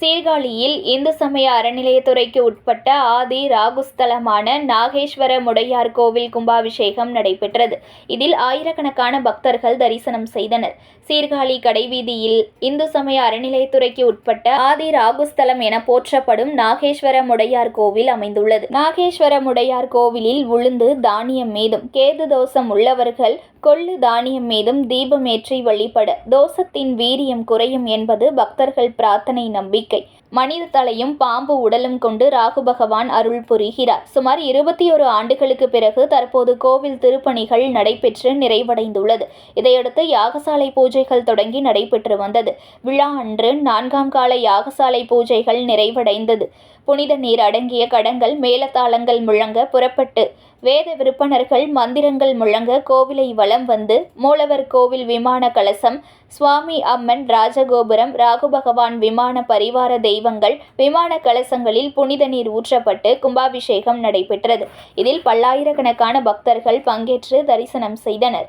சீர்காழியில் இந்து சமய அறநிலையத்துறைக்கு உட்பட்ட ஆதி ராகுஸ்தலமான நாகேஸ்வர முடையார் கோவில் கும்பாபிஷேகம் நடைபெற்றது. இதில் ஆயிரக்கணக்கான பக்தர்கள் தரிசனம் செய்தனர். சீர்காழி கடைவீதியில் இந்து சமய அறநிலையத்துறைக்கு உட்பட்ட ஆதி ராகுஸ்தலம் என போற்றப்படும் நாகேஸ்வர முடையார் கோவில் அமைந்துள்ளது. நாகேஸ்வர முடையார் கோவிலில் உளுந்து தானியம் மீதும் கேது தோஷம் உள்ளவர்கள் கொள்ளு தானியம் மீதும் தீபமேற்றி வழிபட தோசத்தின் வீரியம் குறையும் என்பது பக்தர்கள் பிரார்த்தனை நம்பிக்கை. மனித தலையும் பாம்பு உடலும் கொண்டு ராகு பகவான் அருள் புரிகிறார். சுமார் இருபத்தி ஒரு ஆண்டுகளுக்கு பிறகு தற்போது கோவில் திருப்பணிகள் நடைபெற்று நிறைவடைந்துள்ளது. இதையடுத்து யாகசாலை பூஜைகள் தொடங்கி நடைபெற்று வந்தது. விழா அன்று நான்காம் கால யாகசாலை பூஜைகள் நிறைவடைந்தது. புனித நீர் அடங்கிய கடங்கள் மேலத்தாளங்கள் முழங்க புறப்பட்டு வேத விற்பனர்கள் மந்திரங்கள் முழங்க கோவிலை வலம் வந்து மூலவர் கோவில் விமான கலசம் சுவாமி அம்மன் ராஜகோபுரம் ராகு பகவான் விமான பரிவார தெய்வங்கள் விமான கலசங்களில் புனித நீர் ஊற்றப்பட்டு கும்பாபிஷேகம் நடைபெற்றது. இதில் பல்லாயிரக்கணக்கான பக்தர்கள் பங்கேற்று தரிசனம் செய்தனர்.